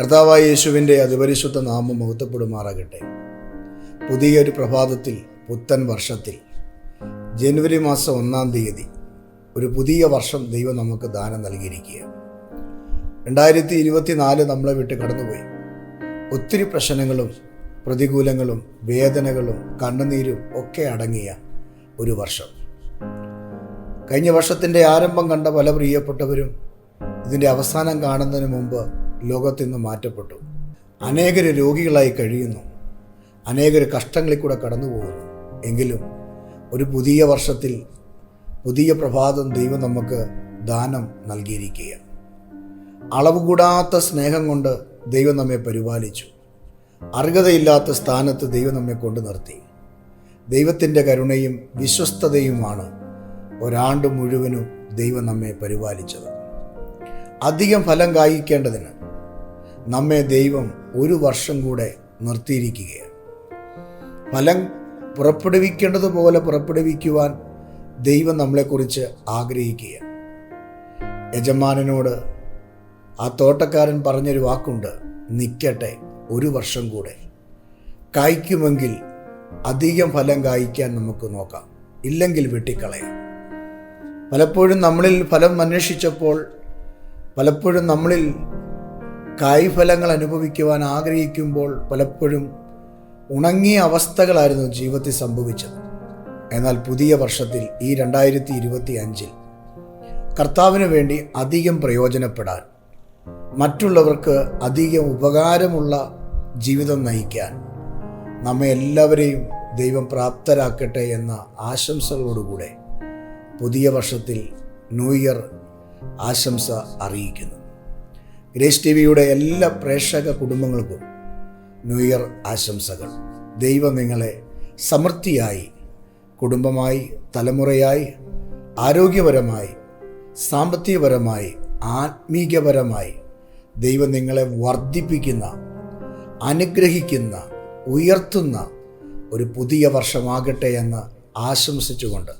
കർത്താവായ യേശുവിന്റെ അതിപരിശുദ്ധ നാമം മഹത്വപ്പെടുമാറാകട്ടെ. പുതിയൊരു പ്രഭാതത്തിൽ പുത്തൻ വർഷത്തിൽ ജനുവരി മാസം ഒന്നാം തീയതി ഒരു പുതിയ വർഷം ദൈവം നമുക്ക് ദാനം നൽകിയിരിക്കുക രണ്ടായിരത്തി ഇരുപത്തിനാല് നമ്മളെ വിട്ട് കടന്നുപോയി. ഒത്തിരി പ്രശ്നങ്ങളും പ്രതികൂലങ്ങളും വേദനകളും കണ്ണുനീരും ഒക്കെ അടങ്ങിയ ഒരു വർഷം. കഴിഞ്ഞ വർഷത്തിന്റെ ആരംഭം കണ്ട പല പ്രിയപ്പെട്ടവരും ഇതിന്റെ അവസാനം കാണുന്നതിന് മുമ്പ് ലോകത്തിൽ നിന്ന് മാറ്റപ്പെട്ടു. അനേകർ രോഗികളായി കഴിയുന്നു. അനേകർ കഷ്ടങ്ങളിൽ കൂടെ കടന്നു പോകുന്നു എങ്കിലും ഒരു പുതിയ വർഷത്തിൽ പുതിയ പ്രഭാതം ദൈവം നമുക്ക് ദാനം നൽകിയിരിക്കുക അളവ് കൂടാത്ത സ്നേഹം കൊണ്ട് ദൈവം നമ്മെ പരിപാലിച്ചു. അർഹതയില്ലാത്ത സ്ഥാനത്ത് ദൈവം നമ്മെ കൊണ്ടു നിർത്തി. ദൈവത്തിന്റെ കരുണയും വിശ്വസ്തതയുമാണ് ഒരാണ്ട് മുഴുവനും ദൈവം നമ്മെ പരിപാലിച്ചത്. അധികം ഫലം കായ്ക്കേണ്ടതിന് നമ്മെ ദൈവം ഒരു വർഷം കൂടെ നിർത്തിയിരിക്കുകയാണ്. ഫലം പുറപ്പെടുവിക്കേണ്ടതുപോലെ പുറപ്പെടുവിക്കുവാൻ ദൈവം നമ്മളെക്കുറിച്ച് ആഗ്രഹിക്കുക യജമാനനോട് ആ തോട്ടക്കാരൻ പറഞ്ഞൊരു വാക്കുണ്ട് നിൽക്കട്ടെ ഒരു വർഷം കൂടെ. കായ്ക്കുമെങ്കിൽ അധികം ഫലം കായ്ക്കാൻ നമുക്ക് നോക്കാം. ഇല്ലെങ്കിൽ വെട്ടിക്കളയാം. പലപ്പോഴും നമ്മളിൽ ഫലം അന്വേഷിച്ചപ്പോൾ പലപ്പോഴും നമ്മളിൽ കായ്ഫലങ്ങൾ അനുഭവിക്കുവാൻ ആഗ്രഹിക്കുമ്പോൾ പലപ്പോഴും ഉണങ്ങിയ അവസ്ഥകളായിരുന്നു ജീവിതത്തിൽ സംഭവിച്ചത്. എന്നാൽ പുതിയ വർഷത്തിൽ ഈ രണ്ടായിരത്തി ഇരുപത്തി അഞ്ചിൽ കർത്താവിന് വേണ്ടി അധികം പ്രയോജനപ്പെടാൻ മറ്റുള്ളവർക്ക് അധികം ഉപകാരമുള്ള ജീവിതം നയിക്കാൻ നമ്മെ എല്ലാവരെയും ദൈവം പ്രാപ്തരാക്കട്ടെ എന്ന ആശംസകളോടുകൂടെ പുതിയ വർഷത്തിൽ ന്യൂ ഇയർ ആശംസ അറിയിക്കുന്നു. ഗ്രേസ് ടി വിയുടെ എല്ലാ പ്രേക്ഷക കുടുംബങ്ങൾക്കും ന്യൂ ഇയർ ആശംസകൾ. ദൈവം നിങ്ങളെ സമൃദ്ധിയായി കുടുംബമായി തലമുറയായി ആരോഗ്യപരമായി സാമ്പത്തികപരമായി ആത്മീകപരമായി ദൈവം നിങ്ങളെ വർദ്ധിപ്പിക്കുന്ന അനുഗ്രഹിക്കുന്ന ഉയർത്തുന്ന ഒരു പുതിയ വർഷമാകട്ടെ എന്ന് ആശംസിച്ചുകൊണ്ട്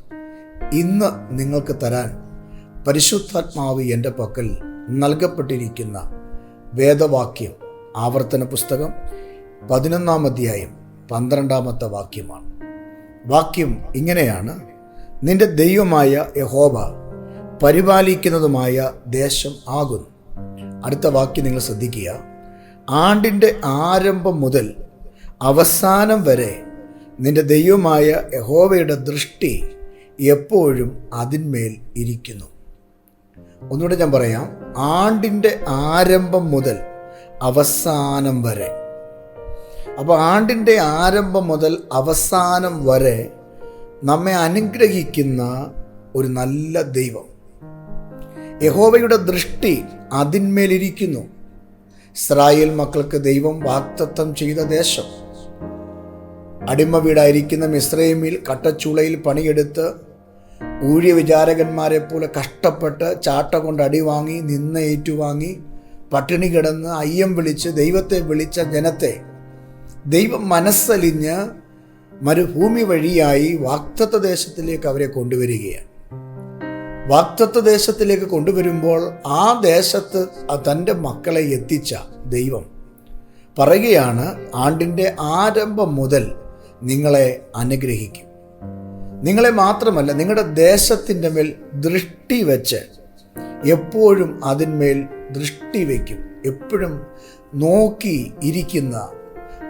ഇന്ന് നിങ്ങൾക്ക് തരാൻ പരിശുദ്ധാത്മാവ് എന്റെ പക്കൽ നൽകപ്പെട്ടിരിക്കുന്ന വേദവാക്യം ആവർത്തന പുസ്തകം പതിനൊന്നാം അധ്യായം പന്ത്രണ്ടാമത്തെ വാക്യമാണ്. വാക്യം ഇങ്ങനെയാണ്. നിന്റെ ദൈവമായ യഹോബ പരിപാലിക്കുന്നതുമായ ദേശം ആകുന്നു. അടുത്ത വാക്യം നിങ്ങൾ ശ്രദ്ധിക്കുക. ആണ്ടിന്റെ ആരംഭം മുതൽ അവസാനം വരെ നിന്റെ ദൈവമായ യഹോവയുടെ ദൃഷ്ടി എപ്പോഴും അതിന്മേൽ ഇരിക്കുന്നു. ഒന്നുകൂടെ ഞാൻ പറയാം. ആണ്ടിന്റെ ആരംഭം മുതൽ അവസാനം വരെ. അപ്പോൾ ആണ്ടിന്റെ ആരംഭം മുതൽ അവസാനം വരെ നമ്മെ അനുഗ്രഹിക്കുന്ന ഒരു നല്ല ദൈവം. യഹോവയുടെ ദൃഷ്ടി അതിന്മേലിരിക്കുന്നു. ഇസ്രായേൽ മക്കൾക്ക് ദൈവം വാക്തത്വം ചെയ്ത ദേശം. അടിമ വീടായിരിക്കുന്ന മിശ്രൈമിൽ കട്ടച്ചുളയിൽ പണിയെടുത്ത് ഊഴിയ വിചാരകന്മാരെ പോലെ കഷ്ടപ്പെട്ട് ചാട്ട കൊണ്ട് അടി വാങ്ങി നിന്ന ഏറ്റുവാങ്ങി പട്ടിണി കിടന്ന് അയ്യം വിളിച്ച് ദൈവത്തെ വിളിച്ച ജനത്തെ ദൈവം മനസ്സലിഞ്ഞ് മരുഭൂമി വഴിയായി വാക്തത്വ ദേശത്തിലേക്ക് അവരെ കൊണ്ടുവരികയാണ്. വാക്തത്വ ദേശത്തിലേക്ക് കൊണ്ടുവരുമ്പോൾ ആ ദേശത്ത് തന്റെ മക്കളെ എത്തിച്ച ദൈവം പറയുകയാണ് ആണ്ടിന്റെ ആരംഭം മുതൽ നിങ്ങളെ അനുഗ്രഹിക്കും. നിങ്ങളെ മാത്രമല്ല നിങ്ങളുടെ ദേശത്തിന്റെ മേൽ ദൃഷ്ടി വെച്ച് എപ്പോഴും അതിന്മേൽ ദൃഷ്ടി വയ്ക്കും. എപ്പോഴും നോക്കി ഇരിക്കുന്ന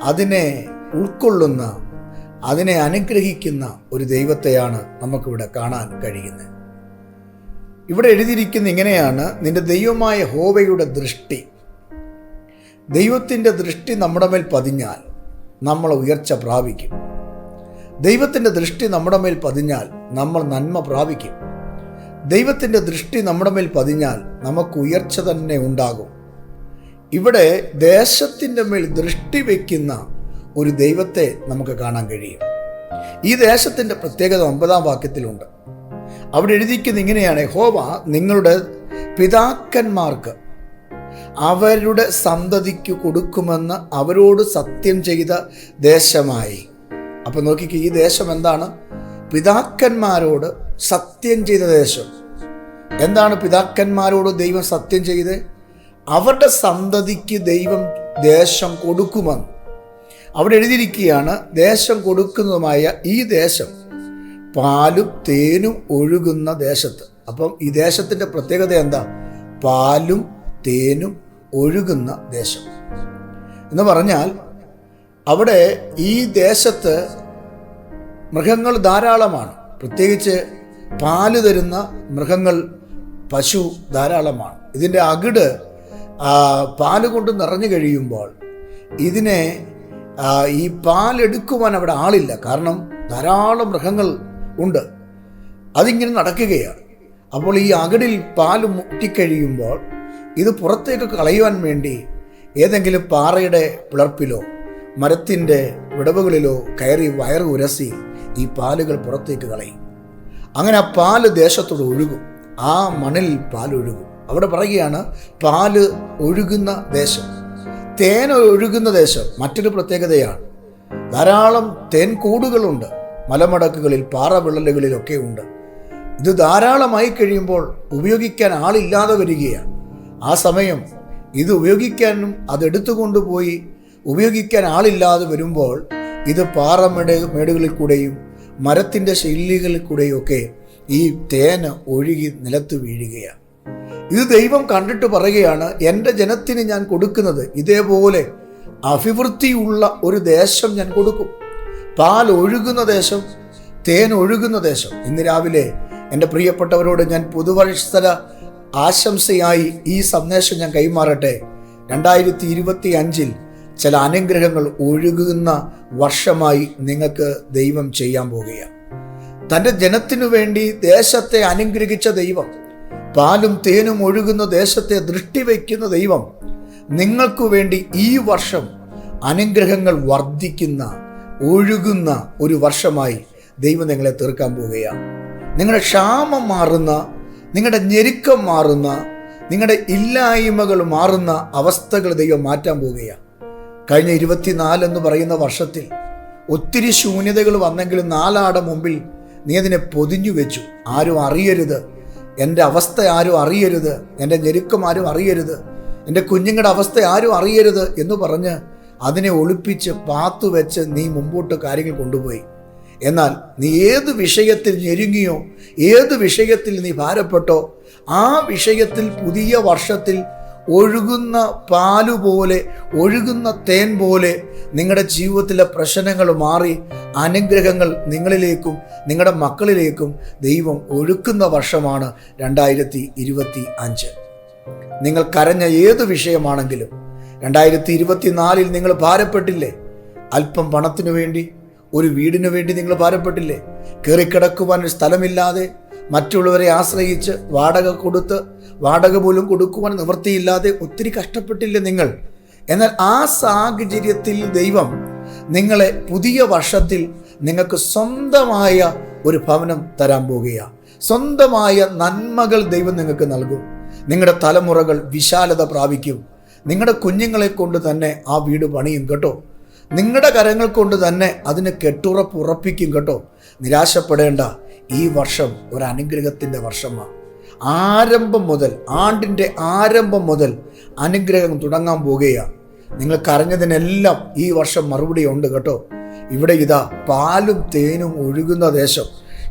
അതിനെ ഉൾക്കൊള്ളുന്ന അതിനെ അനുഗ്രഹിക്കുന്ന ഒരു ദൈവത്തെയാണ് നമുക്കിവിടെ കാണാൻ കഴിയുന്നത്. ഇവിടെ എഴുതിയിരിക്കുന്ന ഇങ്ങനെയാണ് നിന്റെ ദൈവമായ ഹോവയുടെ ദൃഷ്ടി. ദൈവത്തിന്റെ ദൃഷ്ടി നമ്മുടെ മേൽ പതിഞ്ഞാൽ നമ്മൾ ഉയർച്ച പ്രാപിക്കും. ദൈവത്തിന്റെ ദൃഷ്ടി നമ്മുടെ മേൽ പതിഞ്ഞാൽ നമ്മൾ നന്മ പ്രാപിക്കും. ദൈവത്തിന്റെ ദൃഷ്ടി നമ്മുടെ മേൽ പതിഞ്ഞാൽ നമുക്ക് ഉയർച്ച തന്നെ ഉണ്ടാകും. ഇവിടെ ദേശത്തിന്റെ മേൽ ദൃഷ്ടി വയ്ക്കുന്ന ഒരു ദൈവത്തെ നമുക്ക് കാണാൻ കഴിയും. ഈ ദേശത്തിന്റെ പ്രത്യേകത ഒമ്പതാം വാക്യത്തിലുണ്ട്. അവിടെ എഴുതിക്കുന്ന ഇങ്ങനെയാണ് ഹോവ നിങ്ങളുടെ പിതാക്കന്മാർക്ക് അവരുടെ സന്തതിക്ക് കൊടുക്കുമെന്ന് അവരോട് സത്യം ചെയ്ത ദേശമായി. അപ്പം നോക്കിക്കോ ഈ ദേശം എന്താണ്? പിതാക്കന്മാരോട് സത്യം ചെയ്ത ദേശം. എന്താണ് പിതാക്കന്മാരോട് ദൈവം സത്യം ചെയ്ത് അവരുടെ സന്തതിക്ക് ദൈവം ദേശം കൊടുക്കുമെന്ന്. അവിടെ എഴുതിയിരിക്കുകയാണ് ദേശം കൊടുക്കുന്നതുമായ ഈ ദേശം പാലും തേനും ഒഴുകുന്ന ദേശത്ത്. അപ്പം ഈ ദേശത്തിന്റെ പ്രത്യേകത എന്താ? പാലും തേനും ഒഴുകുന്ന ദേശം. എന്ന് പറഞ്ഞാൽ അവിടെ ഈ ദേശത്ത് മൃഗങ്ങൾ ധാരാളമാണ്. പ്രത്യേകിച്ച് പാൽ തരുന്ന മൃഗങ്ങൾ പശു ധാരാളമാണ്. ഇതിന്റെ അകിട് പാൽ കൊണ്ട് നിറഞ്ഞു കഴിയുമ്പോൾ ഇതിനെ ഈ പാലെടുക്കുവാൻ അവിടെ ആളില്ല. കാരണം ധാരാളം മൃഗങ്ങൾ ഉണ്ട്. അതിങ്ങനെ നടക്കുകയാണ്. അപ്പോൾ ഈ അകിടിൽ പാൽ മുട്ടിക്കഴിയുമ്പോൾ ഇത് പുറത്തേക്ക് കളയുവാൻ വേണ്ടി ഏതെങ്കിലും പാറയുടെ പിളർപ്പിലോ മരത്തിന്റെ വിടവുകളിലോ കയറി വയറ് ഉരസി ഈ പാലുകൾ പുറത്തേക്ക് കളയും. അങ്ങനെ ആ പാൽ ദേശത്തോട് ഒഴുകും. ആ മണിൽ പാലൊഴുകും അവിടെ പറയുകയാണ് പാൽ ഒഴുകുന്ന ദേശം. തേൻ ഒഴുകുന്ന ദേശം മറ്റൊരു പ്രത്യേകതയാണ്. ധാരാളം തേൻ കൂടുകളുണ്ട്. മലമടക്കുകളിൽ പാറ വിള്ളലുകളിലൊക്കെ ഉണ്ട്. ഇത് ധാരാളമായി കഴിയുമ്പോൾ ഉപയോഗിക്കാൻ ആളില്ലാതെ വരികയാണ്. ആ സമയം ഇത് ഉപയോഗിക്കാനും അതെടുത്തു കൊണ്ടുപോയി ഉപയോഗിക്കാൻ ആളില്ലാതെ വരുമ്പോൾ ഇത് പാറമേട് മേടുകളിൽ കൂടെയും മരത്തിന്റെ ശൈലികളിൽ കൂടെയും ഒക്കെ ഈ തേന് ഒഴുകി നിലത്ത് വീഴുകയാണ്. ഇത് ദൈവം കണ്ടിട്ട് പറയുകയാണ് എന്റെ ജനത്തിന് ഞാൻ കൊടുക്കുന്നത് ഇതേപോലെ അഭിവൃദ്ധിയുള്ള ഒരു ദേശം ഞാൻ കൊടുക്കും. പാൽ ഒഴുകുന്ന ദേശം തേൻ ഒഴുകുന്ന ദേശം. ഇന്ന് രാവിലെ എന്റെ പ്രിയപ്പെട്ടവരോട് ഞാൻ പുതുവത്സര ആശംസയായി ഈ സന്ദേശം ഞാൻ കൈമാറട്ടെ. രണ്ടായിരത്തി ഇരുപത്തി അഞ്ചിൽ ചില അനുഗ്രഹങ്ങൾ ഒഴുകുന്ന വർഷമായി നിങ്ങൾക്ക് ദൈവം ചെയ്യാൻ പോകുകയാണ് തന്റെ ജനത്തിനു വേണ്ടി ദേശത്തെ അനുഗ്രഹിച്ച ദൈവം പാലും തേനും ഒഴുകുന്ന ദേശത്തെ ദൃഷ്ടി വയ്ക്കുന്ന ദൈവം നിങ്ങൾക്കു വേണ്ടി ഈ വർഷം അനുഗ്രഹങ്ങൾ വർദ്ധിക്കുന്ന ഒഴുകുന്ന ഒരു വർഷമായി ദൈവം നിങ്ങളെ തീർക്കാൻ പോവുകയാണ്. നിങ്ങളുടെ ക്ഷാമം മാറുന്ന നിങ്ങളുടെ ഞെരുക്കം മാറുന്ന നിങ്ങളുടെ ഇല്ലായ്മകൾ മാറുന്ന അവസ്ഥകൾ ദൈവം മാറ്റാൻ പോവുകയാണ്. കഴിഞ്ഞ ഇരുപത്തിനാല് എന്ന് പറയുന്ന വർഷത്തിൽ ഒത്തിരി ശൂന്യതകൾ വന്നെങ്കിലും നാലാടെ മുമ്പിൽ നീ അതിനെ പൊതിഞ്ഞു വെച്ചു. ആരും അറിയരുത്. എന്റെ അവസ്ഥ ആരും അറിയരുത്. എന്റെ ഞെരുക്കം ആരും അറിയരുത്. എന്റെ കുഞ്ഞുങ്ങളുടെ അവസ്ഥ ആരും അറിയരുത് എന്ന് പറഞ്ഞ് അതിനെ ഒളിപ്പിച്ച് പാത്തു വെച്ച് നീ മുമ്പോട്ട് കാര്യങ്ങൾ കൊണ്ടുപോയി. എന്നാൽ നീ ഏത് വിഷയത്തിൽ ഞെരുങ്ങിയോ ഏത് വിഷയത്തിൽ നീ ഭാരപ്പെട്ടോ ആ വിഷയത്തിൽ പുതിയ വർഷത്തിൽ ഒഴുകുന്ന പാലുപോലെ ഒഴുകുന്ന തേൻ പോലെ നിങ്ങളുടെ ജീവിതത്തിലെ പ്രശ്നങ്ങൾ മാറി അനുഗ്രഹങ്ങൾ നിങ്ങളിലേക്കും നിങ്ങളുടെ മക്കളിലേക്കും ദൈവം ഒഴുക്കുന്ന വർഷമാണ് രണ്ടായിരത്തി ഇരുപത്തി അഞ്ച് നിങ്ങൾ കരഞ്ഞ ഏത് വിഷയമാണെങ്കിലും രണ്ടായിരത്തി ഇരുപത്തിനാലിൽ നിങ്ങൾ ഭാരപ്പെട്ടില്ലേ? അല്പം പണത്തിനു വേണ്ടി ഒരു വീടിനു വേണ്ടി നിങ്ങൾ ഭാരപ്പെട്ടില്ലേ? കയറിക്കിടക്കുവാൻ ഒരു സ്ഥലമില്ലാതെ മറ്റുള്ളവരെ ആശ്രയിച്ച് വാടക കൊടുത്ത് വാടക പോലും കൊടുക്കുവാൻ നിവൃത്തിയില്ലാതെ ഒത്തിരി കഷ്ടപ്പെട്ടില്ലേ നിങ്ങൾ? എന്നാൽ ആ സാഹചര്യത്തിൽ ദൈവം നിങ്ങളെ പുതിയ വർഷത്തിൽ നിങ്ങൾക്ക് സ്വന്തമായ ഒരു ഭവനം തരാൻ പോകുകയാണ് സ്വന്തമായ നന്മകൾ ദൈവം നിങ്ങൾക്ക് നൽകും. നിങ്ങളുടെ തലമുറകൾ വിശാലത പ്രാപിക്കും. നിങ്ങളുടെ കുഞ്ഞുങ്ങളെ കൊണ്ട് തന്നെ ആ വീട് പണിയും കേട്ടോ. നിങ്ങളുടെ കരങ്ങൾ കൊണ്ട് തന്നെ അതിന് കെട്ടുറപ്പ് ഉറപ്പിക്കും കേട്ടോ. നിരാശപ്പെടേണ്ട. ഈ വർഷം ഒരു അനുഗ്രഹത്തിന്റെ വർഷമാണ്. ആരംഭം മുതൽ ആണ്ടിന്റെ ആരംഭം മുതൽ അനുഗ്രഹം തുടങ്ങാൻ പോകുകയാണ്. നിങ്ങൾ കരഞ്ഞതിനെല്ലാം ഈ വർഷം മറുപടി ഉണ്ട് കേട്ടോ. ഇവിടെ ഇതാ പാലും തേനും ഒഴുകുന്ന ദേശം.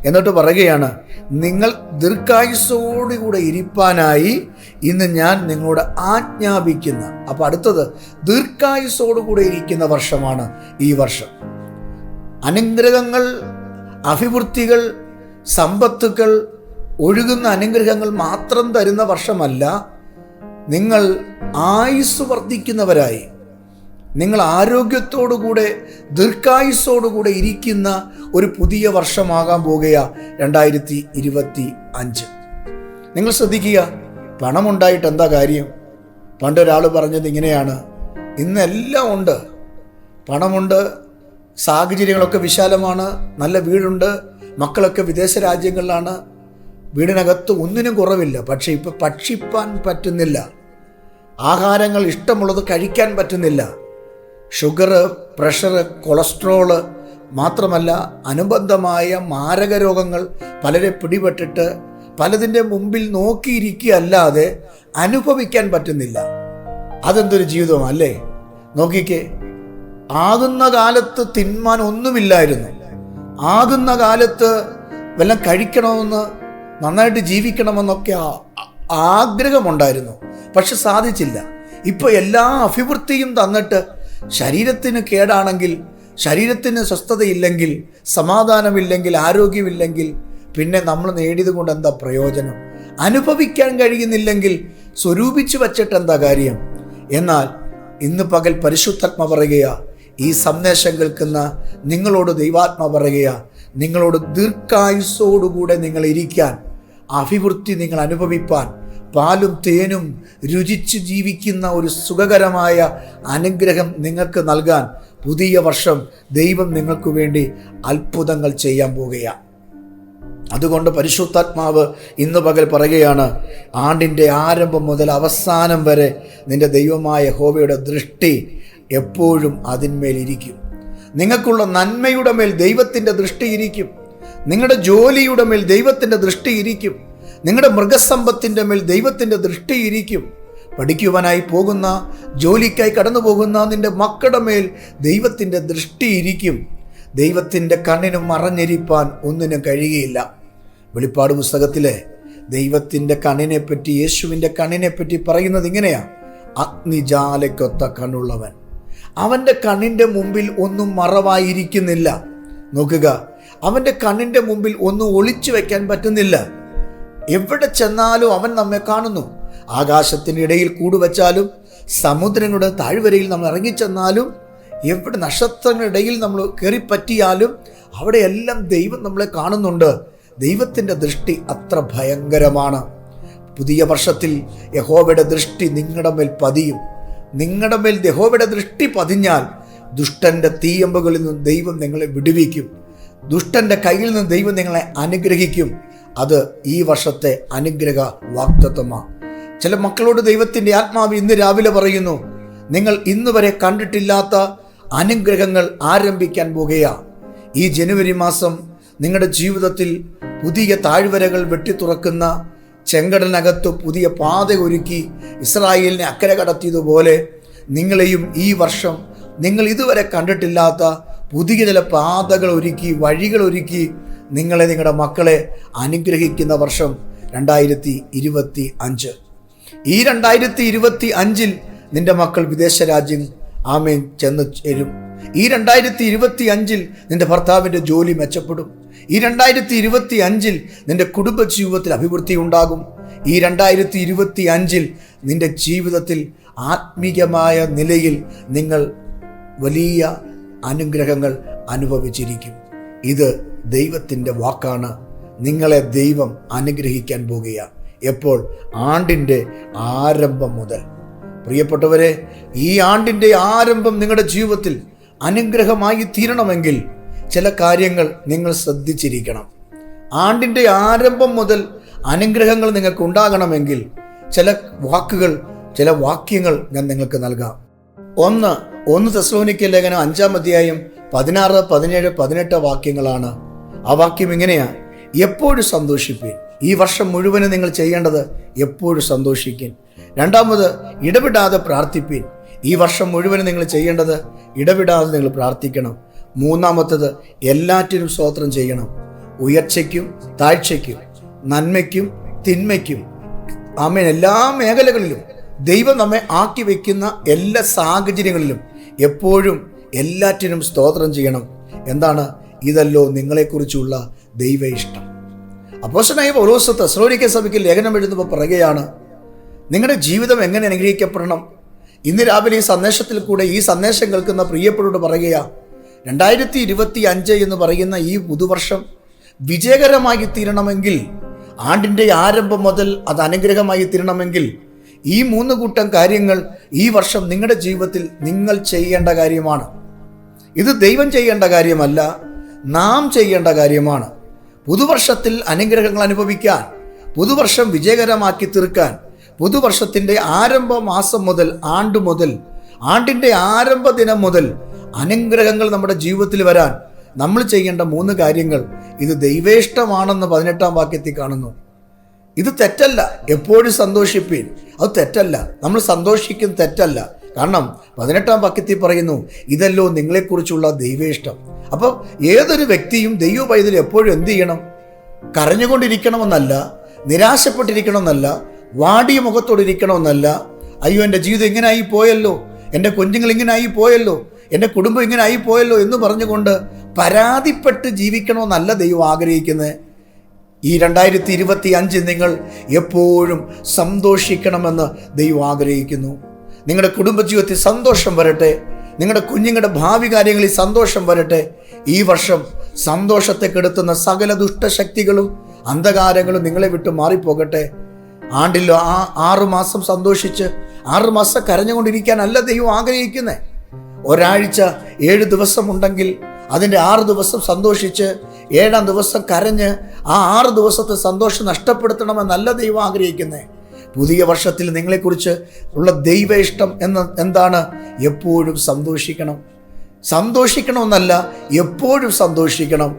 എന്നിട്ട് പറയുകയാണ് നിങ്ങൾ ദീർഘായുസോടുകൂടെ ഇരിപ്പാനായി ഇന്ന് ഞാൻ നിങ്ങളോട് ആജ്ഞാപിക്കുന്ന അപ്പം അടുത്തത് ദീർഘായുസോടുകൂടെ ഇരിക്കുന്ന വർഷമാണ് ഈ വർഷം. അനുഗ്രഹങ്ങൾ അഭിവൃദ്ധികൾ സമ്പത്തുക്കൾ ഒഴുകുന്ന അനുഗ്രഹങ്ങൾ മാത്രം തരുന്ന വർഷമല്ല നിങ്ങൾ ആയുസ് വർദ്ധിക്കുന്നവരായി നിങ്ങൾ ആരോഗ്യത്തോടുകൂടെ ദീർഘായുസോടുകൂടെ ഇരിക്കുന്ന ഒരു പുതിയ വർഷമാകാൻ പോകുക രണ്ടായിരത്തി ഇരുപത്തി അഞ്ച് നിങ്ങൾ ശ്രദ്ധിക്കുക പണമുണ്ടായിട്ട് എന്താ കാര്യം? പണ്ടൊരാൾ പറഞ്ഞത് ഇങ്ങനെയാണ് ഇന്നെല്ലാം ഉണ്ട്. പണമുണ്ട് സാഹചര്യങ്ങളൊക്കെ വിശാലമാണ് നല്ല വീടുണ്ട് മക്കളൊക്കെ വിദേശ രാജ്യങ്ങളിലാണ് വീടിനകത്ത് ഒന്നിനും കുറവില്ല. പക്ഷേ ഇപ്പം ഭക്ഷിപ്പാൻ പറ്റുന്നില്ല. ആഹാരങ്ങൾ ഇഷ്ടമുള്ളത് കഴിക്കാൻ പറ്റുന്നില്ല. ഷുഗർ പ്രഷർ കൊളസ്ട്രോൾ മാത്രമല്ല അനുബന്ധമായ മാരക രോഗങ്ങൾ പലരെ പിടിപെട്ടിട്ട് പലതിന്റെ മുമ്പിൽ നോക്കിയിരിക്കുകയല്ലാതെ അനുഭവിക്കാൻ പറ്റുന്നില്ല. അതെന്തൊരു ജീവിതമാണ് അല്ലേ? നോക്കിക്കേ ആകുന്ന കാലത്ത് തിന്മാൻ ഒന്നുമില്ലായിരുന്നു. ആകുന്ന കാലത്ത് വല്ലതും കഴിക്കണമെന്ന് നന്നായിട്ട് ജീവിക്കണമെന്നൊക്കെ ആഗ്രഹമുണ്ടായിരുന്നു. പക്ഷെ സാധിച്ചില്ല. ഇപ്പൊ എല്ലാ അഭിവൃദ്ധിയും തന്നിട്ട് ശരീരത്തിന് കേടാണെങ്കിൽ ശരീരത്തിന് സ്വസ്ഥതയില്ലെങ്കിൽ സമാധാനമില്ലെങ്കിൽ ആരോഗ്യമില്ലെങ്കിൽ പിന്നെ നമ്മൾ നേടിയത് കൊണ്ട് എന്താ പ്രയോജനം? അനുഭവിക്കാൻ കഴിയുന്നില്ലെങ്കിൽ സ്വരൂപിച്ചു വച്ചിട്ട് എന്താ കാര്യം? എന്നാൽ ഇന്ന് പകൽ പരിശുദ്ധാത്മ പറയുകയാ ഈ സന്ദേശം കേൾക്കുന്ന നിങ്ങളോട് ദൈവാത്മ പറയുക നിങ്ങളോട് ദീർഘായുസ്സോടുകൂടെ നിങ്ങൾ ഇരിക്കാൻ അഭിവൃദ്ധി നിങ്ങൾ അനുഭവിപ്പാൻ പാലും തേനും രുചിച്ച് ജീവിക്കുന്ന ഒരു സുഖകരമായ അനുഗ്രഹം നിങ്ങൾക്ക് നൽകാൻ പുതിയ വർഷം ദൈവം നിങ്ങൾക്ക് വേണ്ടി അത്ഭുതങ്ങൾ ചെയ്യാൻ പോവുകയാണ് അതുകൊണ്ട് പരിശുദ്ധാത്മാവ് ഇന്ന് പകൽ പറയുകയാണ് ആണ്ടിന്റെ ആരംഭം മുതൽ അവസാനം വരെ നിന്റെ ദൈവമായ ഹോവയുടെ ദൃഷ്ടി എപ്പോഴും അതിന്മേൽ ഇരിക്കും നിങ്ങൾക്കുള്ള നന്മയുടെ മേൽ ദൈവത്തിന്റെ ദൃഷ്ടി ഇരിക്കും. നിങ്ങളുടെ ജോലിയുടെ മേൽ ദൈവത്തിന്റെ ദൃഷ്ടി ഇരിക്കും. നിങ്ങളുടെ മൃഗസമ്പത്തിന്റെ മേൽ ദൈവത്തിന്റെ ദൃഷ്ടി ഇരിക്കും. പഠിക്കുവാനായി പോകുന്ന ജോലിക്കായി കടന്നു പോകുന്ന നിന്റെ മക്കളുടെ മേൽ ദൈവത്തിന്റെ ദൃഷ്ടി ഇരിക്കും. ദൈവത്തിന്റെ കണ്ണിന് മറഞ്ഞിരിപ്പാൻ ഒന്നിനും കഴിയുകയില്ല. വെളിപ്പാട് പുസ്തകത്തിലെ ദൈവത്തിന്റെ കണ്ണിനെപ്പറ്റി യേശുവിന്റെ കണ്ണിനെപ്പറ്റി പറയുന്നത് ഇങ്ങനെയാണ് അഗ്നിജാലയ്ക്കൊത്ത കണ്ണുള്ളവൻ. അവന്റെ കണ്ണിന്റെ മുമ്പിൽ ഒന്നും മറവായിരിക്കുന്നില്ല. നോക്കുക അവന്റെ കണ്ണിന്റെ മുമ്പിൽ ഒന്നും ഒളിച്ചു വെക്കാൻ പറ്റുന്നില്ല. എവിടെ ചെന്നാലും അവൻ നമ്മെ കാണുന്നു. ആകാശത്തിനിടയിൽ കൂടുവച്ചാലും സമുദ്രങ്ങളുടെ താഴ്വരയിൽ നമ്മൾ ഇറങ്ങിച്ചെന്നാലും എവിടെ നക്ഷത്രങ്ങളിടയിൽ നമ്മൾ കയറിപ്പറ്റിയാലും അവിടെയെല്ലാം ദൈവം നമ്മളെ കാണുന്നുണ്ട്. ദൈവത്തിന്റെ ദൃഷ്ടി അത്ര ഭയങ്കരമാണ്. പുതിയ വർഷത്തിൽ യഹോവയുടെ ദൃഷ്ടി നിങ്ങളുടെ മേൽ പതിയും. നിങ്ങളുടെ മേൽ ദഹോവയുടെ ദൃഷ്ടി പതിഞ്ഞാൽ ദുഷ്ടന്റെ തീയമ്പുകളിൽ നിന്നും ദൈവം നിങ്ങളെ വിടുവിക്കും. ദുഷ്ടന്റെ കയ്യിൽ നിന്നും ദൈവം നിങ്ങളെ അനുഗ്രഹിക്കും. അത് ഈ വർഷത്തെ അനുഗ്രഹ വാക്തത്വമാണ് ചില മക്കളോട് ദൈവത്തിന്റെ ആത്മാവ് ഇന്ന് രാവിലെ പറയുന്നു നിങ്ങൾ ഇന്ന് വരെ കണ്ടിട്ടില്ലാത്ത അനുഗ്രഹങ്ങൾ ആരംഭിക്കാൻ പോകുകയാ. ഈ ജനുവരി മാസം നിങ്ങളുടെ ജീവിതത്തിൽ പുതിയ താഴ്വരകൾ വെട്ടിത്തുറക്കുന്ന ചെങ്കടലിനകത്ത് പുതിയ പാത ഒരുക്കി ഇസ്രായേലിനെ അക്കരെ കടത്തിയതുപോലെ നിങ്ങളെയും ഈ വർഷം നിങ്ങൾ ഇതുവരെ കണ്ടിട്ടില്ലാത്ത പുതിയ ചില പാതകൾ ഒരുക്കി വഴികൾ ഒരുക്കി നിങ്ങളെ നിങ്ങളുടെ മക്കളെ അനുഗ്രഹിക്കുന്ന വർഷം രണ്ടായിരത്തി ഇരുപത്തി അഞ്ച് ഈ രണ്ടായിരത്തി ഇരുപത്തി അഞ്ചിൽ നിന്റെ മക്കൾ വിദേശ രാജ്യം ആമേൻ ചെന്ന് ചേരും. ഈ രണ്ടായിരത്തി ഇരുപത്തി അഞ്ചിൽ നിന്റെ ഭർത്താവിന്റെ ജോലി മെച്ചപ്പെടും. ഈ രണ്ടായിരത്തി ഇരുപത്തി അഞ്ചിൽ നിന്റെ കുടുംബജീവിതത്തിൽ അഭിവൃദ്ധി ഉണ്ടാകും. ഈ രണ്ടായിരത്തി ഇരുപത്തി അഞ്ചിൽ നിന്റെ ജീവിതത്തിൽ ആത്മീയമായ നിലയിൽ നിങ്ങൾ വലിയ അനുഗ്രഹങ്ങൾ അനുഭവിച്ചിരിക്കും. ഇത് ദൈവത്തിന്റെ വാക്കാണ്. നിങ്ങളെ ദൈവം അനുഗ്രഹിക്കാൻ പോകുകയാണ്. എപ്പോൾ? ആണ്ടിന്റെ ആരംഭം മുതൽ. പ്രിയപ്പെട്ടവരെ ഈ ആണ്ടിന്റെ ആരംഭം നിങ്ങളുടെ ജീവിതത്തിൽ അനുഗ്രഹമായി തീരണമെങ്കിൽ ചില കാര്യങ്ങൾ നിങ്ങൾ ശ്രദ്ധിച്ചിരിക്കണം. ആണ്ടിന്റെ ആരംഭം മുതൽ അനുഗ്രഹങ്ങൾ നിങ്ങൾക്ക് ഉണ്ടാകണമെങ്കിൽ ചില വാക്കുകൾ ചില വാക്യങ്ങൾ ഞാൻ നിങ്ങൾക്ക് നൽകാം. ഒന്ന് ഒന്ന് തെസ്ലോനിക്ക ലേഖനം അഞ്ചാം അധ്യായം പതിനാറ് പതിനേഴ് പതിനെട്ട് വാക്യങ്ങളാണ്. ആ വാക്യം ഇങ്ങനെയാ. എപ്പോഴും സന്തോഷിപ്പീൻ. ഈ വർഷം മുഴുവനും നിങ്ങൾ ചെയ്യേണ്ടത് എപ്പോഴും സന്തോഷിക്കും രണ്ടാമത് ഇടപെടാതെ പ്രാർത്ഥിപ്പീൻ. ഈ വർഷം മുഴുവനും നിങ്ങൾ ചെയ്യേണ്ടത് ഇടപെടാതെ നിങ്ങൾ പ്രാർത്ഥിക്കണം. മൂന്നാമത്തത് എല്ലാറ്റിനും സ്തോത്രം ചെയ്യണം. ഉയർച്ചയ്ക്കും താഴ്ചയ്ക്കും നന്മയ്ക്കും തിന്മയ്ക്കും. ആമേൻ. എല്ലാ മേഖലകളിലും ദൈവം നമ്മെ ആക്കി വയ്ക്കുന്ന എല്ലാ സാഹചര്യങ്ങളിലും എപ്പോഴും എല്ലാറ്റിനും സ്തോത്രം ചെയ്യണം. എന്താണ്? ഇതല്ലോ നിങ്ങളെക്കുറിച്ചുള്ള ദൈവ ഇഷ്ടം അപ്പോസനായ പൗലോസ് തെസ്ലോനിക്ക സഭയ്ക്ക് ലേഖനം എഴുതുമ്പോൾ പറയുകയാണ് നിങ്ങളുടെ ജീവിതം എങ്ങനെ അനുഗ്രഹിക്കപ്പെടണം? ഇന്ന് രാവിലെ ഈ സന്ദേശത്തിൽ കൂടെ ഈ സന്ദേശം കേൾക്കുന്ന പ്രിയപ്പെട്ടോട് പറയുക രണ്ടായിരത്തി ഇരുപത്തി അഞ്ച് എന്ന് പറയുന്ന ഈ പുതുവർഷം വിജയകരമായി തീരണമെങ്കിൽ ആണ്ടിന്റെ ആരംഭം മുതൽ അത് അനുഗ്രഹമായി തീരണമെങ്കിൽ ഈ മൂന്ന് കൂട്ടം കാര്യങ്ങൾ ഈ വർഷം നിങ്ങളുടെ ജീവിതത്തിൽ നിങ്ങൾ ചെയ്യേണ്ട കാര്യമാണ്. ഇത് ദൈവം ചെയ്യേണ്ട കാര്യമല്ല നാം ചെയ്യേണ്ട കാര്യമാണ്. പുതുവർഷത്തിൽ അനുഗ്രഹങ്ങൾ അനുഭവിക്കാൻ പുതുവർഷം വിജയകരമാക്കി തീർക്കാൻ പുതുവർഷത്തിന്റെ ആരംഭ മാസം മുതൽ ആണ്ട് മുതൽ ആണ്ടിന്റെ ആരംഭ ദിനം മുതൽ അനുഗ്രഹങ്ങൾ നമ്മുടെ ജീവിതത്തിൽ വരാൻ നമ്മൾ ചെയ്യേണ്ട മൂന്ന് കാര്യങ്ങൾ ഇത് ദൈവേഷ്ടമാണെന്ന് പതിനെട്ടാം വാക്യത്തിൽ കാണുന്നു. ഇത് തെറ്റല്ല. എപ്പോഴും സന്തോഷിപ്പീൻ. അത് തെറ്റല്ല. നമ്മൾ സന്തോഷിക്കുന്ന തെറ്റല്ല. കാരണം പതിനെട്ടാം വാക്യത്തിൽ പറയുന്നു ഇതല്ലോ നിങ്ങളെക്കുറിച്ചുള്ള ദൈവേഷ്ടം. അപ്പോൾ ഏതൊരു വ്യക്തിയും ദൈവ പൈതൽ എപ്പോഴും എന്ത് ചെയ്യണം? കരഞ്ഞുകൊണ്ടിരിക്കണമെന്നല്ല നിരാശപ്പെട്ടിരിക്കണമെന്നല്ല വാടിയ മുഖത്തോടിരിക്കണമെന്നല്ല അയ്യോ എന്റെ ജീവിതം ഇങ്ങനെ ആയി പോയല്ലോ. എന്റെ കുഞ്ഞുങ്ങൾ ഇങ്ങനെ ആയി പോയല്ലോ. എന്റെ കുടുംബം ഇങ്ങനെ ആയി പോയല്ലോ എന്ന് പറഞ്ഞുകൊണ്ട് പരാതിപ്പെട്ട് ജീവിക്കണമെന്നല്ല ദൈവം ആഗ്രഹിക്കുന്നത്? ഈ രണ്ടായിരത്തി ഇരുപത്തി അഞ്ച് നിങ്ങൾ എപ്പോഴും സന്തോഷിക്കണമെന്ന് ദൈവം ആഗ്രഹിക്കുന്നു. നിങ്ങളുടെ കുടുംബജീവിതത്തിൽ സന്തോഷം വരട്ടെ. നിങ്ങളുടെ കുഞ്ഞുങ്ങളുടെ ഭാവി കാര്യങ്ങളിൽ സന്തോഷം വരട്ടെ. ഈ വർഷം സന്തോഷത്തെ കെടുത്തുന്ന സകല ദുഷ്ടശക്തികളും അന്ധകാരങ്ങളും നിങ്ങളെ വിട്ട് മാറിപ്പോകട്ടെ. ആണ്ടിൽ ആ ആറുമാസം സന്തോഷിച്ച് ആറുമാസം കരഞ്ഞുകൊണ്ടിരിക്കാനല്ല ദൈവം ആഗ്രഹിക്കുന്നത്. ഒരാഴ്ച ഏഴ് ദിവസം ഉണ്ടെങ്കിൽ അതിന്റെ ആറ് ദിവസം സന്തോഷിച്ച് ഏഴാം ദിവസം കരഞ്ഞ് ആ ആറ് ദിവസത്തെ സന്തോഷം നഷ്ടപ്പെടുത്തണമെന്നല്ല ദൈവം ആഗ്രഹിക്കുന്നത് പുതിയ വർഷത്തിൽ നിങ്ങളെക്കുറിച്ച് ഉള്ള ദൈവ ഇഷ്ടം എന്ന എന്താണ്? എപ്പോഴും സന്തോഷിക്കണം. സന്തോഷിക്കണമെന്നല്ല എപ്പോഴും സന്തോഷിക്കണം.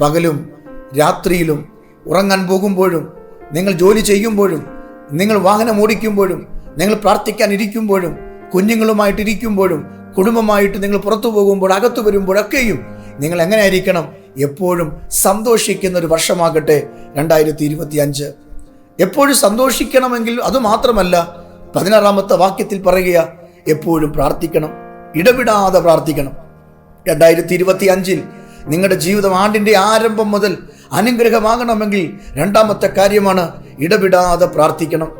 പകലും രാത്രിയിലും ഉറങ്ങാൻ പോകുമ്പോഴും നിങ്ങൾ ജോലി ചെയ്യുമ്പോഴും നിങ്ങൾ വാഹനം ഓടിക്കുമ്പോഴും നിങ്ങൾ പ്രാർത്ഥിക്കാൻ ഇരിക്കുമ്പോഴും കുഞ്ഞുങ്ങളുമായിട്ട് ഇരിക്കുമ്പോഴും കുടുംബമായിട്ട് നിങ്ങൾ പുറത്തു പോകുമ്പോൾ അകത്തു വരുമ്പോഴൊക്കെയും നിങ്ങൾ എങ്ങനെ ആയിരിക്കണം എപ്പോഴും സന്തോഷിക്കുന്ന ഒരു വർഷമാകട്ടെ രണ്ടായിരത്തി ഇരുപത്തി അഞ്ച് എപ്പോഴും സന്തോഷിക്കണമെങ്കിൽ അതുമാത്രമല്ല പതിനാറാമത്തെ വാക്യത്തിൽ പറയുക എപ്പോഴും പ്രാർത്ഥിക്കണം ഇടവിടാതെ പ്രാർത്ഥിക്കണം. രണ്ടായിരത്തി ഇരുപത്തി അഞ്ചിൽ നിങ്ങളുടെ ജീവിതം ആണ്ടിന്റെ ആരംഭം മുതൽ അനുഗ്രഹമാകണമെങ്കിൽ രണ്ടാമത്തെ കാര്യമാണ് ഇടവിടാതെ പ്രാർത്ഥിക്കണം.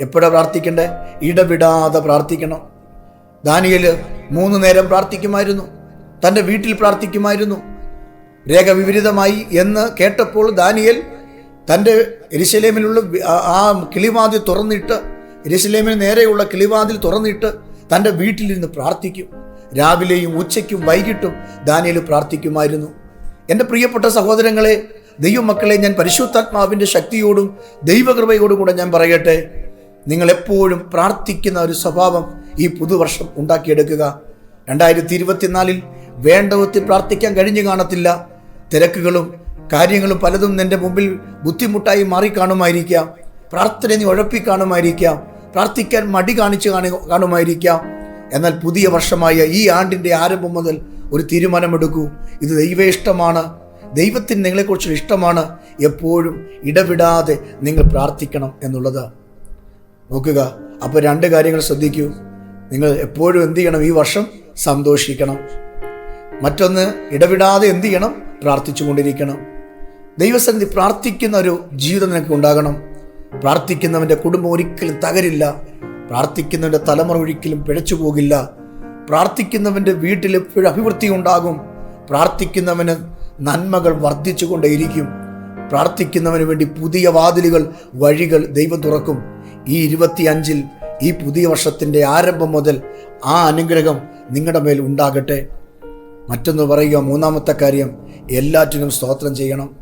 എപ്പോഴാണ് പ്രാർത്ഥിക്കേണ്ടത് ഇടവിടാതെ പ്രാർത്ഥിക്കണം. ദാനിയൽ മൂന്ന് നേരം പ്രാർത്ഥിക്കുമായിരുന്നു. തന്റെ വീട്ടിൽ പ്രാർത്ഥിക്കുമായിരുന്നു. രേഖ വിപരീതമായി എന്ന് കേട്ടപ്പോൾ ദാനിയൽ തന്റെ എരിശലേമിലുള്ള ആ- ആ കിളിവാതിൽ തുറന്നിട്ട് എരിശലേമിന് നേരെയുള്ള കിളിവാതിൽ തുറന്നിട്ട് തന്റെ വീട്ടിലിരുന്ന് പ്രാർത്ഥിക്കും. രാവിലെയും ഉച്ചയ്ക്കും വൈകിട്ടും ദാനിയൽ പ്രാർത്ഥിക്കുമായിരുന്നു. എന്റെ പ്രിയപ്പെട്ട സഹോദരങ്ങളെ ദൈവമക്കളെ ഞാൻ പരിശുദ്ധാത്മാവിന്റെ ശക്തിയോടും ദൈവകൃപയോടും കൂടെ ഞാൻ പറയട്ടെ. നിങ്ങൾ എപ്പോഴും പ്രാർത്ഥിക്കുന്ന ഒരു സ്വഭാവം ഈ പുതുവർഷം ഉണ്ടാക്കിയെടുക്കുക. രണ്ടായിരത്തി ഇരുപത്തിനാലിൽ വേണ്ട പ്രാർത്ഥിക്കാൻ കഴിഞ്ഞു കാണത്തില്ല. തിരക്കുകളും കാര്യങ്ങളും പലതും നിന്റെ മുമ്പിൽ ബുദ്ധിമുട്ടായി മാറിക്കാണുമായിരിക്കാം. പ്രാർത്ഥന നീ ഉഴപ്പി കാണുമായിരിക്കാം പ്രാർത്ഥിക്കാൻ മടി കാണിച്ച് കാണി കാണുമായിരിക്കാം. എന്നാൽ പുതിയ വർഷമായ ഈ ആണ്ടിന്റെ ആരംഭം മുതൽ ഒരു തീരുമാനമെടുക്കൂ. ഇത് ദൈവ ഇഷ്ടമാണ്. ദൈവത്തിന് നിങ്ങളെക്കുറിച്ചുള്ള ഇഷ്ടമാണ്. എപ്പോഴും ഇടവിടാതെ നിങ്ങൾ പ്രാർത്ഥിക്കണം എന്നുള്ളത്. നോക്കുക. അപ്പോൾ രണ്ട് കാര്യങ്ങൾ ശ്രദ്ധിക്കൂ. നിങ്ങൾ എപ്പോഴും എന്ത് ചെയ്യണം? ഈ വർഷം സന്തോഷിക്കണം. മറ്റൊന്ന് ഇടവിടാതെ എന്ത് ചെയ്യണം? പ്രാർത്ഥിച്ചു കൊണ്ടിരിക്കണം. ദൈവസന്നിധി പ്രാർത്ഥിക്കുന്ന ഒരു ജീവിതം നിനക്ക് ഉണ്ടാകണം. പ്രാർത്ഥിക്കുന്നവന്റെ കുടുംബം ഒരിക്കലും തകരില്ല. പ്രാർത്ഥിക്കുന്നവന്റെ തലമുറ ഒരിക്കലും പിഴച്ചു പോകില്ല. പ്രാർത്ഥിക്കുന്നവന്റെ വീട്ടിൽ എപ്പോഴും അഭിവൃദ്ധി ഉണ്ടാകും. പ്രാർത്ഥിക്കുന്നവന് നന്മകൾ വർദ്ധിച്ചു കൊണ്ടേയിരിക്കും പ്രാർത്ഥിക്കുന്നവന് വേണ്ടി പുതിയ വാതിലുകൾ വഴികൾ ദൈവം തുറക്കും. ഈ ഇരുപത്തി അഞ്ചിൽ ഈ പുതിയ വർഷത്തിന്റെ ആരംഭം മുതൽ ആ അനുഗ്രഹം നിങ്ങളുടെ മേൽ ഉണ്ടാകട്ടെ. മറ്റൊന്ന് പറയുക മൂന്നാമത്തെ കാര്യം എല്ലാറ്റിനും സ്തോത്രം ചെയ്യണം.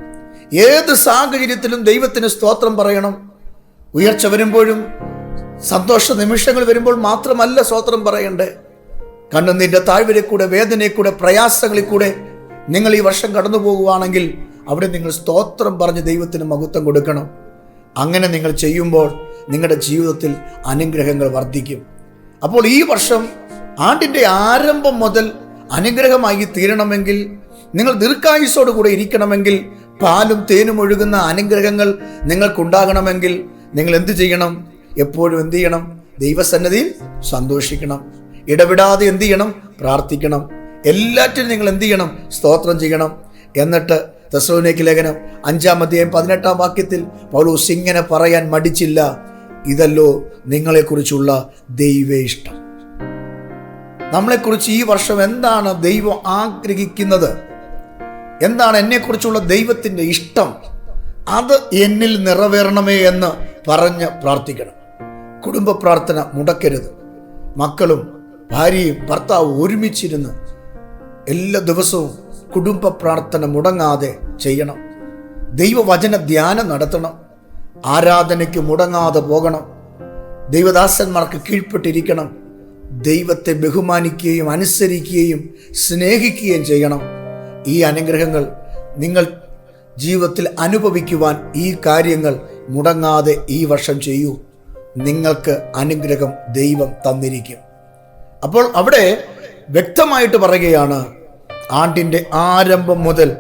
ഏത് സാഹചര്യത്തിലും ദൈവത്തിന് സ്തോത്രം പറയണം. ഉയർച്ച വരുമ്പോഴും സന്തോഷ നിമിഷങ്ങൾ വരുമ്പോൾ മാത്രമല്ല സ്തോത്രം പറയണ്ടേ. കണ്ണുനീരിന്റെ താഴ്വരെ കൂടെ വേദനയിൽ കൂടെ പ്രയാസങ്ങളിൽ കൂടെ നിങ്ങൾ ഈ വർഷം കടന്നു പോകുവാണെങ്കിൽ അവിടെ നിങ്ങൾ സ്തോത്രം പറഞ്ഞ് ദൈവത്തിന് മഹത്വം കൊടുക്കണം. അങ്ങനെ നിങ്ങൾ ചെയ്യുമ്പോൾ നിങ്ങളുടെ ജീവിതത്തിൽ അനുഗ്രഹങ്ങൾ വർദ്ധിക്കും. അപ്പോൾ ഈ വർഷം ആണ്ടിന്റെ ആരംഭം മുതൽ അനുഗ്രഹമായി തീരണമെങ്കിൽ നിങ്ങൾ ദീർഘായുസോട് കൂടെ ഇരിക്കണമെങ്കിൽ പാലും തേനും ഒഴുകുന്ന അനുഗ്രഹങ്ങൾ നിങ്ങൾക്കുണ്ടാകണമെങ്കിൽ നിങ്ങൾ എന്ത് ചെയ്യണം? എപ്പോഴും എന്ത് ചെയ്യണം? ദൈവസന്നതിയിൽ സന്തോഷിക്കണം. ഇടപെടാതെ എന്ത് ചെയ്യണം? പ്രാർത്ഥിക്കണം. എല്ലാറ്റിനും നിങ്ങൾ എന്ത് ചെയ്യണം? സ്തോത്രം ചെയ്യണം. എന്നിട്ട് ദസോനേക്ക് ലേഖനം അഞ്ചാം അധ്യായം പതിനെട്ടാം വാക്യത്തിൽ പൗലോസ് ഇങ്ങനെ പറയാൻ മടിച്ചില്ല. ഇതല്ലോ നിങ്ങളെക്കുറിച്ചുള്ള ദൈവ ഇഷ്ടം. നമ്മളെക്കുറിച്ച് ഈ വർഷം എന്താണ് ദൈവം ആഗ്രഹിക്കുന്നത്? എന്താണ് എന്നെക്കുറിച്ചുള്ള ദൈവത്തിന്റെ ഇഷ്ടം? അത് എന്നിൽ നിറവേറണമേ എന്ന് പറഞ്ഞ് പ്രാർത്ഥിക്കണം. കുടുംബ പ്രാർത്ഥന മുടക്കരുത്. മക്കളും ഭാര്യയും ഭർത്താവും ഒരുമിച്ചിരുന്ന് എല്ലാ ദിവസവും കുടുംബ പ്രാർത്ഥന മുടങ്ങാതെ ചെയ്യണം. ദൈവവചന ധ്യാനം നടത്തണം. ആരാധനയ്ക്ക് മുടങ്ങാതെ പോകണം. ദൈവദാസന്മാർക്ക് കീഴ്പ്പെട്ടിരിക്കണം. ദൈവത്തെ ബഹുമാനിക്കുകയും അനുസരിക്കുകയും സ്നേഹിക്കുകയും ചെയ്യണം. ഈ അനുഗ്രഹങ്ങൾ നിങ്ങൾ ജീവിതത്തിൽ അനുഭവിക്കുവാൻ ഈ കാര്യങ്ങൾ മുടങ്ങാതെ ഈ വർഷം ചെയ്യൂ. നിങ്ങൾക്ക് അനുഗ്രഹം ദൈവം തന്നിരിക്കും. അപ്പോൾ അവിടെ വ്യക്തമായിട്ട് പറയുകയാണ് ആണ്ടിന്റെ ആരംഭം മുതൽ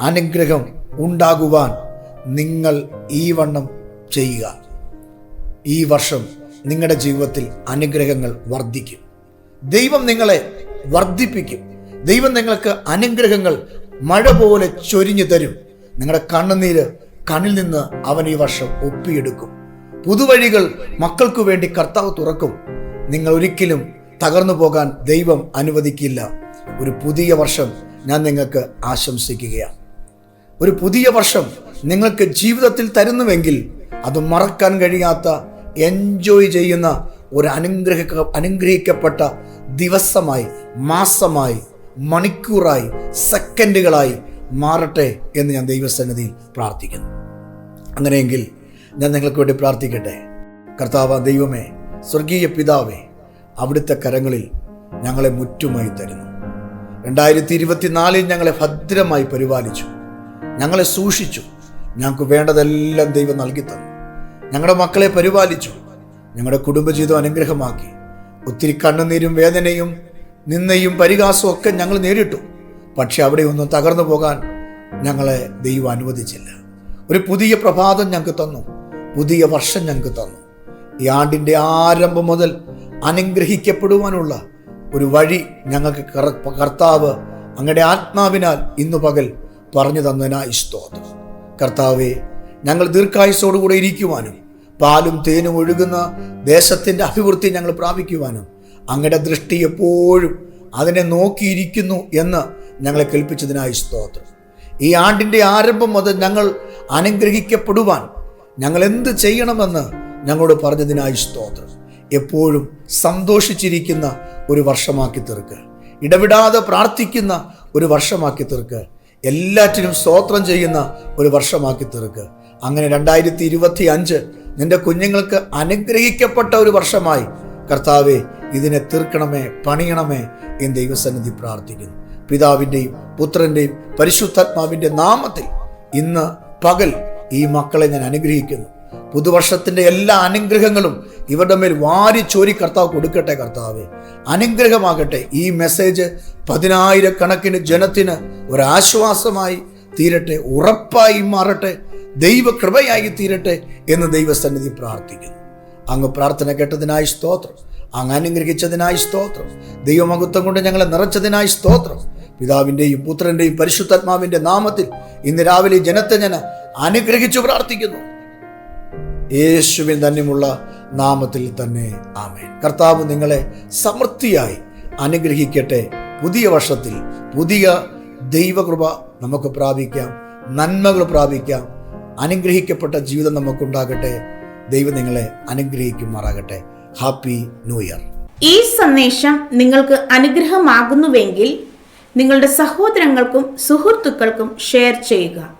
അനുഗ്രഹം ഉണ്ടാകുവാൻ നിങ്ങൾ ഈ വണ്ണം ചെയ്യുക. ഈ വർഷം നിങ്ങളുടെ ജീവിതത്തിൽ അനുഗ്രഹങ്ങൾ വർദ്ധിക്കും. ദൈവം നിങ്ങളെ വർദ്ധിപ്പിക്കും. ദൈവം നിങ്ങൾക്ക് അനുഗ്രഹങ്ങൾ മഴ പോലെ ചൊരിഞ്ഞു തരും. നിങ്ങളുടെ കണ്ണുനീര് കണ്ണിൽ നിന്ന് അവൻ ഈ വർഷം ഒപ്പിയെടുക്കും. പുതുവഴികൾ മക്കൾക്കു വേണ്ടി കർത്താവ് തുറക്കും. നിങ്ങൾ ഒരിക്കലും തകർന്നു പോകാൻ ദൈവം അനുവദിക്കില്ല. ഒരു പുതിയ വർഷം ഞാൻ നിങ്ങൾക്ക് ആശംസിക്കുകയാണ്. ഒരു പുതിയ വർഷം നിങ്ങൾക്ക് ജീവിതത്തിൽ തരുന്നുവെങ്കിൽ അത് മറക്കാൻ കഴിയാത്ത എൻജോയ് ചെയ്യുന്ന ഒരു അനുഗ്രഹ അനുഗ്രഹിക്കപ്പെട്ട ദിവസമായി മാസമായി മണിക്കൂറായി സെക്കൻഡുകളായി മാറട്ടെ എന്ന് ഞാൻ ദൈവസന്നിധിയിൽ പ്രാർത്ഥിക്കുന്നു. അങ്ങനെയെങ്കിൽ ഞാൻ നിങ്ങൾക്ക് വേണ്ടി പ്രാർത്ഥിക്കട്ടെ. കർത്താവ് ദൈവമേ സ്വർഗീയ പിതാവേ അവിടുത്തെ കരങ്ങളിൽ ഞങ്ങളെ മുറ്റുമായി തരുന്നു. രണ്ടായിരത്തി ഇരുപത്തിനാലിൽ ഞങ്ങളെ ഭദ്രമായി പരിപാലിച്ചു. ഞങ്ങളെ സൂക്ഷിച്ചു. ഞങ്ങൾക്ക് വേണ്ടതെല്ലാം ദൈവം നൽകി തന്നു ഞങ്ങളുടെ മക്കളെ പരിപാലിച്ചു. ഞങ്ങളുടെ കുടുംബജീവിതം അനുഗ്രഹമാക്കി. ഒത്തിരി കണ്ണുനീരും വേദനയും നിന്നയും പരിഹാസവും ഒക്കെ ഞങ്ങൾ നേരിട്ടു. പക്ഷെ അവിടെ ഒന്നും തകർന്നു പോകാൻ ഞങ്ങളെ ദൈവം അനുവദിച്ചില്ല. ഒരു പുതിയ പ്രഭാതം ഞങ്ങൾക്ക് തന്നു. പുതിയ വർഷം ഞങ്ങൾക്ക് തന്നു. ഈ ആണ്ടിന്റെ ആരംഭം മുതൽ അനുഗ്രഹിക്കപ്പെടുവാനുള്ള ഒരു വഴി ഞങ്ങൾക്ക് കർ- കർത്താവ് അങ്ങയുടെ ആത്മാവിനാൽ ഇന്നു പകൽ പറഞ്ഞു തന്നതിനായി സ്തോത്രം. കർത്താവെ ഞങ്ങൾ ദീർഘായുസോടുകൂടെ ഇരിക്കുവാനും പാലും തേനും ഒഴുകുന്ന ദേശത്തിന്റെ അഭിവൃദ്ധി ഞങ്ങൾ പ്രാപിക്കുവാനും അങ്ങയുടെ ദൃഷ്ടി എപ്പോഴും അതിനെ നോക്കിയിരിക്കുന്നു എന്ന് ഞങ്ങളെ കേൾപ്പിച്ചതിനായി സ്തോത്രം. ഈ ആണ്ടിന്റെ ആരംഭം മുതൽ ഞങ്ങൾ അനുഗ്രഹിക്കപ്പെടുവാൻ ഞങ്ങൾ എന്ത് ചെയ്യണമെന്ന് ഞങ്ങളോട് പറഞ്ഞതിനായി സ്തോത്രം. എപ്പോഴും സന്തോഷിച്ചിരിക്കുന്ന ഒരു വർഷമാക്കി തീർക്കുക ഇടവിടാതെ പ്രാർത്ഥിക്കുന്ന ഒരു വർഷമാക്കി തീർക്കുക എല്ലാറ്റിനും സ്തോത്രം ചെയ്യുന്ന ഒരു വർഷമാക്കി തീർക്കുക അങ്ങനെ രണ്ടായിരത്തി ഇരുപത്തി അഞ്ച് നിന്റെ കുഞ്ഞുങ്ങൾക്ക് അനുഗ്രഹിക്കപ്പെട്ട ഒരു വർഷമായി കർത്താവെ ഇതിനെ തീർക്കണമേ പണിയണമേ എന്ന് ദൈവസന്നിധി പ്രാർത്ഥിക്കുന്നു. പിതാവിന്റെയും പുത്രന്റെയും പരിശുദ്ധാത്മാവിന്റെ നാമത്തിൽ ഇന്ന് പകൽ ഈ മക്കളെ ഞാൻ അനുഗ്രഹിക്കുന്നു. പുതുവർഷത്തിന്റെ എല്ലാ അനുഗ്രഹങ്ങളും ഇവരുടെ മേൽ വാരി ചോരി കർത്താവ് കൊടുക്കട്ടെ കർത്താവെ. അനുഗ്രഹമാകട്ടെ. ഈ മെസ്സേജ് പതിനായിരക്കണക്കിന് ജനത്തിന് ഒരാശ്വാസമായി തീരട്ടെ ഉറപ്പായി മാറട്ടെ ദൈവകൃപയായി തീരട്ടെ എന്ന് ദൈവസന്നിധി പ്രാർത്ഥിക്കുന്നു. അങ്ങ് പ്രാർത്ഥന കേട്ടതിനായി സ്തോത്രം. അങ്ങ് അനുഗ്രഹിച്ചതിനായി സ്തോത്രം. ദൈവമഹത്വം കൊണ്ട് ഞങ്ങളെ നിറച്ചതിനായി സ്തോത്രം. പിതാവിന്റെയും പുത്രന്റെയും പരിശുദ്ധാത്മാവിന്റെ നാമത്തിൽ ഇന്ന് രാവിലെ ജനത്തെ ഞാൻ അനുഗ്രഹിച്ചു പ്രാർത്ഥിക്കുന്നു. യേശുവിൻ തന്നെയുമുള്ള നാമത്തിൽ തന്നെ ആമേൻ. കർത്താവ് നിങ്ങളെ സമൃദ്ധിയായി അനുഗ്രഹിക്കട്ടെ. പുതിയ വർഷത്തിൽ പുതിയ ദൈവകൃപ നമുക്ക് പ്രാപിക്കാം. നന്മകൾ പ്രാപിക്കാം. അനുഗ്രഹിക്കപ്പെട്ട ജീവിതം നമുക്കുണ്ടാകട്ടെ. ദൈവം നിങ്ങളെ അനുഗ്രഹിക്കുമാറാകട്ടെ. Happy new year. ഈ സന്ദേശം നിങ്ങൾക്ക് അനുഗ്രഹമാകുന്നുവെങ്കിൽ നിങ്ങളുടെ സഹോദരങ്ങൾക്കും സുഹൃത്തുക്കൾക്കും ഷെയർ ചെയ്യുക.